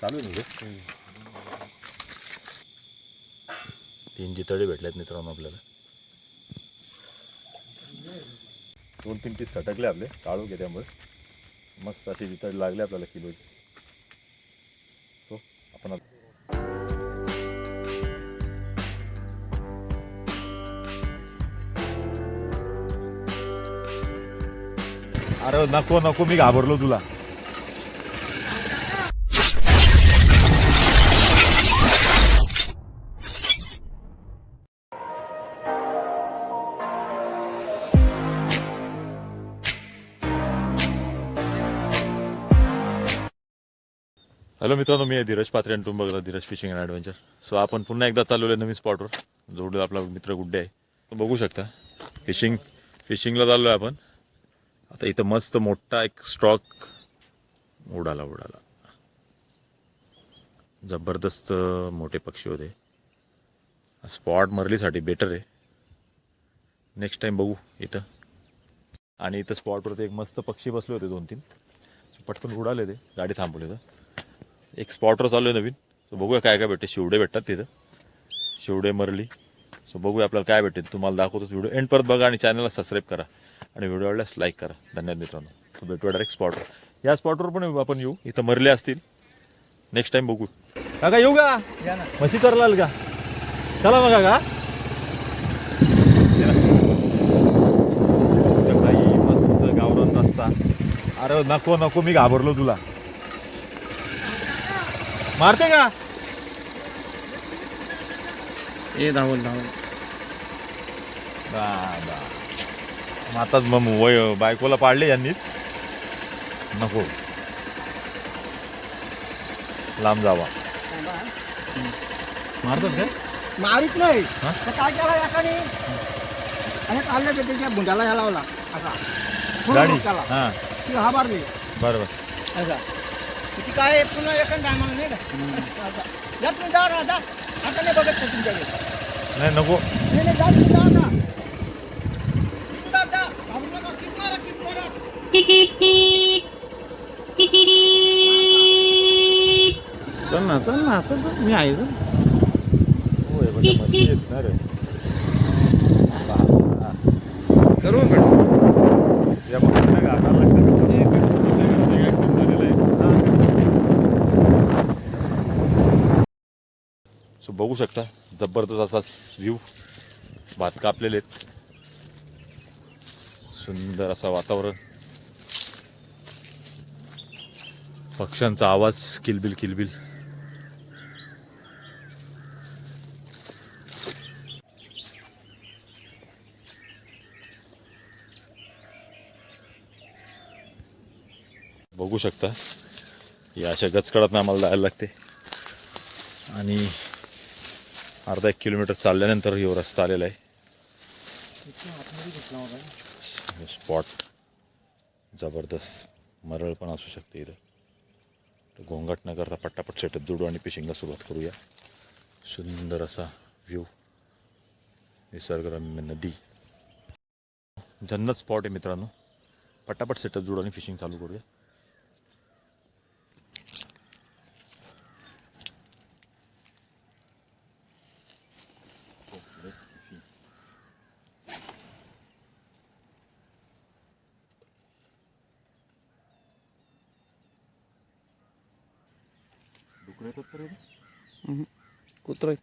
चालू आहे ना तीन जितळे भेटल्यात मित्रांनो आपल्याला. दोन तीन पीस सटकले आपले काळू घे त्यामुळे. मस्त असे जितळे लागले आपल्याला किलो सो आपण अरे नको नको मी घाबरलो तुला. हॅलो मित्रांनो मी आहे धीरज पात्रे आणि तुम्ही बघता Dheeraj fishing and adventure so आपण पुन्हा एकदा चाललो आहे नवीन स्पॉटवर जोडलं आपला मित्र गुड्डे आहे. बघू शकता. फिशिंग फिशिंगला चाललो आहे आपण. आता इथं मस्त मोठा एक स्टॉक उडाला उडाला. जबरदस्त मोठे पक्षी होते. स्पॉट मरलीसाठी बेटर आहे. नेक्स्ट टाइम बघू इथं. आणि इथं स्पॉटवरती एक मस्त पक्षी बसले होते दोन तीन पटकन उडाले ते. गाडी थांबवली तर. एक स्पॉटवर चालू आहे नवीन. सो बघूया काय काय भेटते. शिवडे भेटतात तिथं. शिवडे मरली. सो बघूया आपल्याला काय भेटेल तुम्हाला दाखवतोच व्हिडिओ एंड परत बघा आणि चॅनलला सबस्क्राईब करा. आणि व्हिडिओ आवडल्यास लाईक करा. धन्यवाद मित्रांनो. सो भेटूया डायरेक्ट स्पॉटवर या स्पॉटवर पण आपण येऊ. इथं मरले असतील. नेक्स्ट टाइम बघू. काका येऊ का? म्हशी करलाल का? चला मग का मस्त गावरान रस्ता. अरे नको नको मी घाबरलो तुला. मारते का? ए धावल धावल मग आताच मग वय बायकोला पाडले यांनीच नको. लांब जावा. मारतात काय? मारीत नाही. हा? तर काय केला याकाने आणि काढलं ते त्याच्या भुंडाला ह्या लावला. असा. गाडी. त्याला. हां. ती हा मारली बरोबर. असा. ती काय पुन्हा एका टायमाला नाही का. जा तुम्ही जा ना जा. आता नाही बघत का तुमच्याकडे. नाही नको. नाही नाही जा तुम्ही जा आता किती जा. जा घाबरू नका किती मारा किती मारा. चल ना चल ना चल चल. मी आहे चल. होय, बघा, मच्छी ना रे. करू मॅडम या मच्छीला घाटाला लागतं मित्रांनो. एक accident झालेला आहे. सो बघू शकता. जबरदस्त असा व्ह्यू भात कापलेले आहेत. सुंदर असं वातावरण. पक्ष्यांचा आवाज किलबिल किलबिल. बघू शकता. या अशा गचकडात आम्हाला जायला लागते. आणि अर्धा एक किलोमीटर चालल्यानंतर यो रस्ता आलेला आहे. स्पॉट जबरदस्त मरळ पण असू शकते इथं. तर गोंगाट न करता पट्टापट सेटअप जोडू आणि फिशिंगला सुरुवात करूया. सुंदर असा व्ह्यू निसर्गरम्य नदी. जन्नत स्पॉट आहे मित्रांनो. पटापट सेटअप जोडू आणि फिशिंग चालू करूया. डुकरं येतात का रे? कुत्र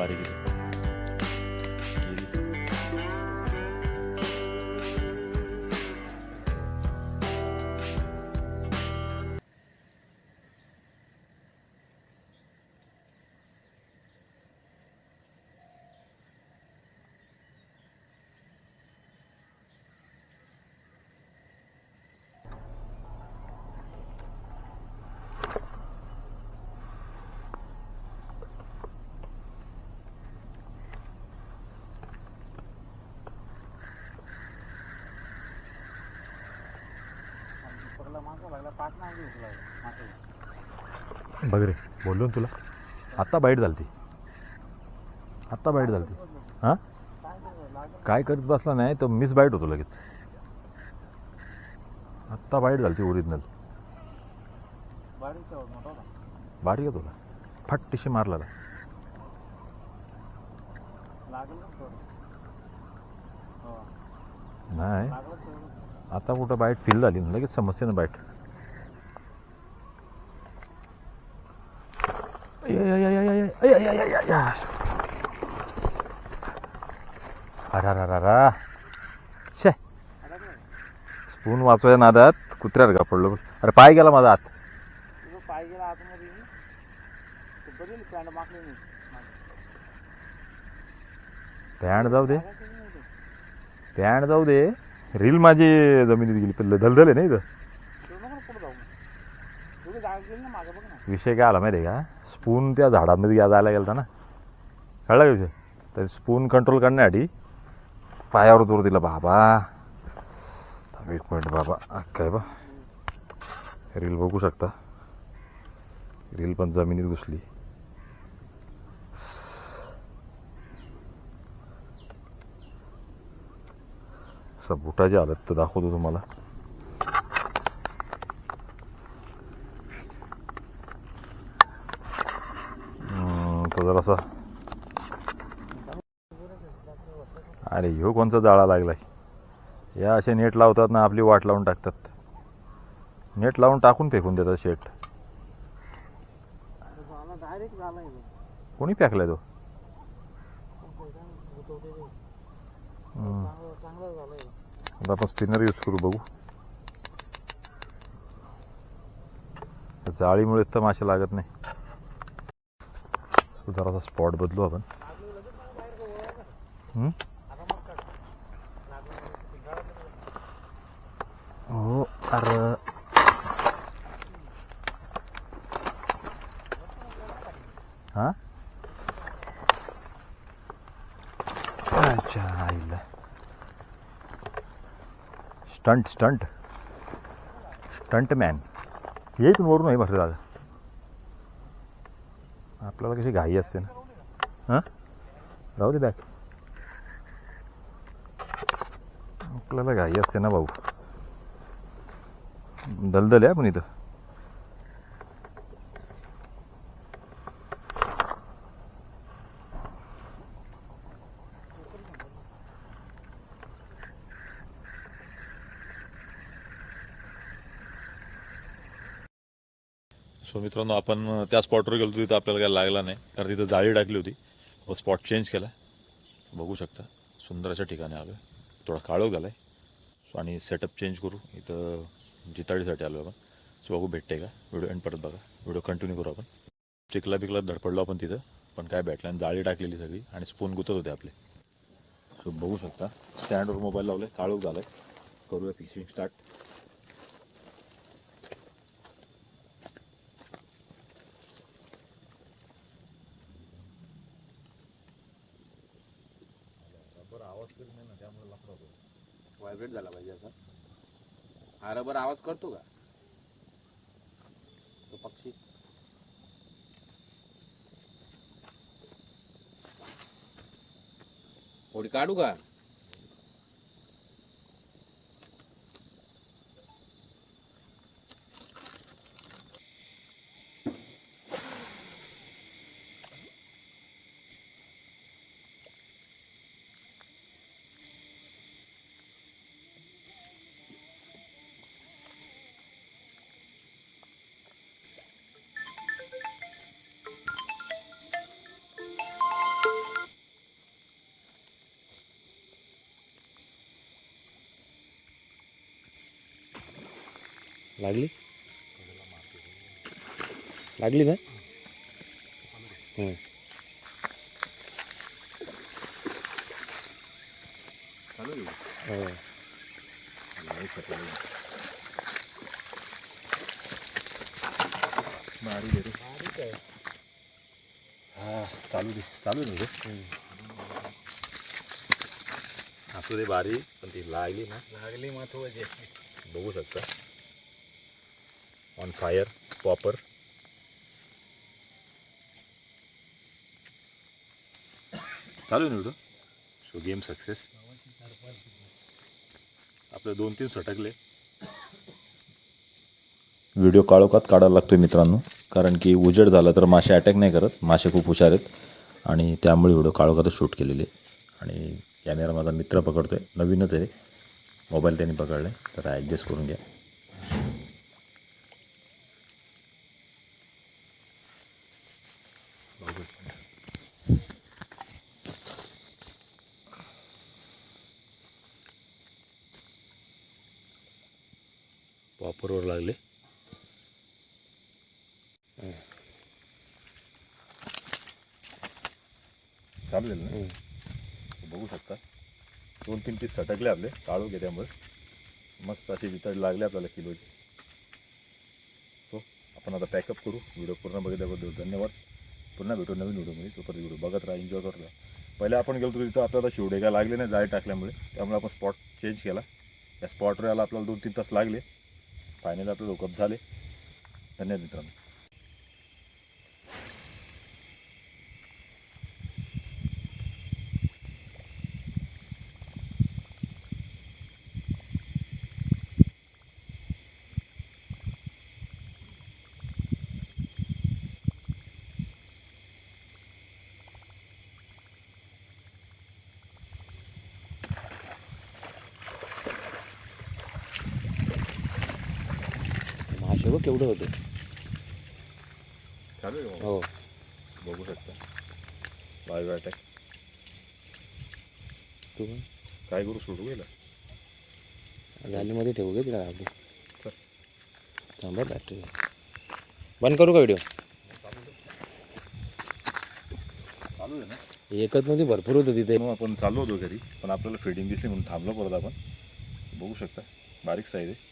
मरळ बघ रे बोललो ना तुला. आत्ता बाईट झालती. आत्ता बाईट झालती. हां? काय करत बसला नाही तर मिस बाईट होतो लगेच. आत्ता बाईट झालती ओरिजिनल बारीक होतो का फट्टीशी मारला का? नाही. आता कुठं बाईट फील झाली ना लगेच समस्येनं बाईट. अरे अरे अरे अरे. शे. स्पून वाचवायच्या नादात. कुत्र्यात का पडलो अरे पाय गेला माझा आत पाय गेला आतमध्ये. तर पॅन्ट मागली मी पॅन्ट जाऊ दे. पॅन्ट जाऊ दे. रील माझी जमिनीत गेली. धलधल आहे ना इथं तू नको ना पुढे जाऊ तुझी जागा गेली ना मागे बघ ना विषय काय आला माहिती आहे का? स्पून त्या झाडामध्ये या जायला गेलता ना. कळला का विषय? तर स्पून कंट्रोल करण्यासाठी पायावर जोर दिला बाबा. एक मिनिट बाबा. काय बा रील बघू शकता. रील पण जमिनीत घुसली. बुटाची हालत तर दाखवतो तुम्हाला. जरासा. अरे ह्यो कोणचा जाळा लागलाय? या असे नेट लावतात ना आपली वाट लावून टाकतात. नेट लावून टाकून फेकून देतात शेट. डायरेक्ट कोणी फेकलाय तो? आता आपण स्पिनर यूज करू बघू. जाळीमुळे तर मासे लागत नाही. So, जरासा स्पॉट बदलू आपण. हम्म? हो अरे. हा? अच्छा आईला. स्टंट स्टंट स्टंट मॅन ये वरून आहे बसले दादा. आपल्याला कशी घाई असते ना. हां? राहू दे बॅग आपल्याला घाई असते ना भाऊ. दलदल आहे आपण इथं. सो मित्रांनो आपण त्या स्पॉटवर गेलो तिथं आपल्याला काय लागला नाही. कारण तिथं जाळी टाकली होती. व स्पॉट चेंज केला. बघू शकता. सुंदर अशा ठिकाणी आलो थोडा काळो झाला आहे आणि सेटअप चेंज करू. इथं जिताळीसाठी आलो आपण. सो बघू भेटते का? व्हिडिओ एंड परत बघा. व्हिडिओ कंटिन्यू करू आपण. चिकला बिकला धडपडलो आपण तिथं. पण काय भेटलं आणि जाळी टाकलेली सगळी. आणि स्पून गुतत होते आपले. सो बघू शकता. स्टँडवर मोबाईल लावले काळोख आहे करूया फिशिंग स्टार्ट होडी काढू का लागली? लागली ना? हम्म. हो. हा चालू दे। चालू दे असू दे बारी पण ती लागली ना। लागली महत्वाचे बघू शकता। ऑन फायर पॉपर चालू आहे व्हिडिओ सो गेम सक्सेस आपले दोन तीन सटकले. व्हिडिओ काळोखात काढायला लागतोय मित्रांनो. कारण की उजेड झाला तर मासे अटॅक नाही करत. मासे खूप हुशार आहेत. आणि त्यामुळे व्हिडिओ काळोखातच शूट केलेले आणि कॅमेरा माझा मित्र पकडतोय. नवीनच आहे. मोबाईल त्यांनी पकडला आहे तर ॲडजस्ट करून घ्या. वापरवर लागले. चालेल ना? बघू शकता. दोन तीन पीस सटकले आपले काळू घे त्यामुळे मस्त असे वितळ लागले आपल्याला किलोचे. सो आपण आता पॅकअप करू. व्हिडिओ पूर्ण बघितल्याबद्दल धन्यवाद. पुन्हा भेटू नवीन व्हिडिओमध्ये. तोपर्यंत व्हिडिओ बघत राहा एन्जॉय करत राहा. पहिले आपण गेलो होतो तिथं आपल्याला शिवडे काय लागले नाही जाळे टाकल्यामुळे. त्यामुळे आपण स्पॉट चेंज केला. त्या स्पॉटवर यायला आपल्याला दोन तीन तास लागले. फायनली आपलं लोकअप झाले. धन्यवाद मित्रांनो. मासे बघ केवढे होते. चालू आहे? हो. बघू शकता. लाईव्ह अटॅक तू पण? काय करू? सोडू गेला जालीमध्ये ठेवू घे तिला आपण चल. थांबा बॅटरी बंद करू का व्हिडिओ चालू आहे ना? एकच मध्ये भरपूर होतं तिथे. मग आपण चाललो होतो घरी. पण आपल्याला फिडिंग दिसली म्हणून थांबलो परत आपण. बघू शकता. बारीक साईज आहे.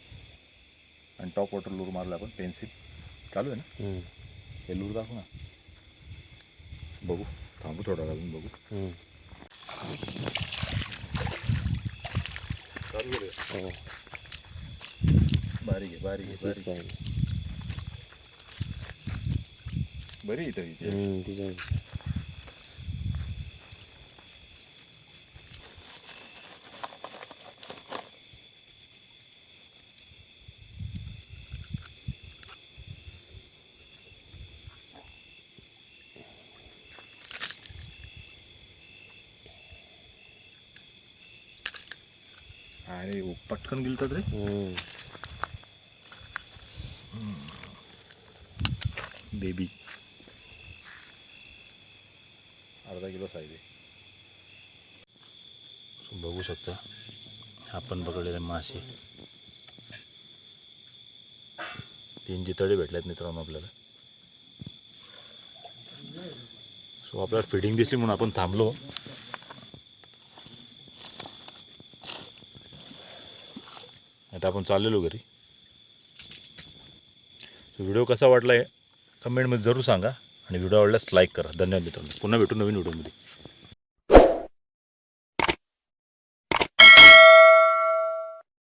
आणि टॉप वॉटर लूर मारला आपण पेन्सिल चालू आहे ना हम्म, हे लूर दाखव ना बघू थांबू थोडा वेळ अजून बघू हम्म. चालू करूया हो बारीक आहे बारीक आहे तीच बारीक आहे. बरी आहे इथं अरे पटकन गेलं तर रे. बेबी अर्धा किलो साईज बघू शकता आपण पकडलेले मासे. तीन जितळे भेटल्यात मित्रांनो आपल्याला. सो आपल्याला फिडिंग दिसली म्हणून आपण थांबलो. आता आपण चाललेलो घरी. व्हिडिओ कसा वाटला आहे कमेंटमध्ये जरूर सांगा आणि व्हिडिओ आवडल्यास लाईक करा. धन्यवाद मित्रांनो. पुन्हा भेटू नवीन व्हिडिओमध्ये.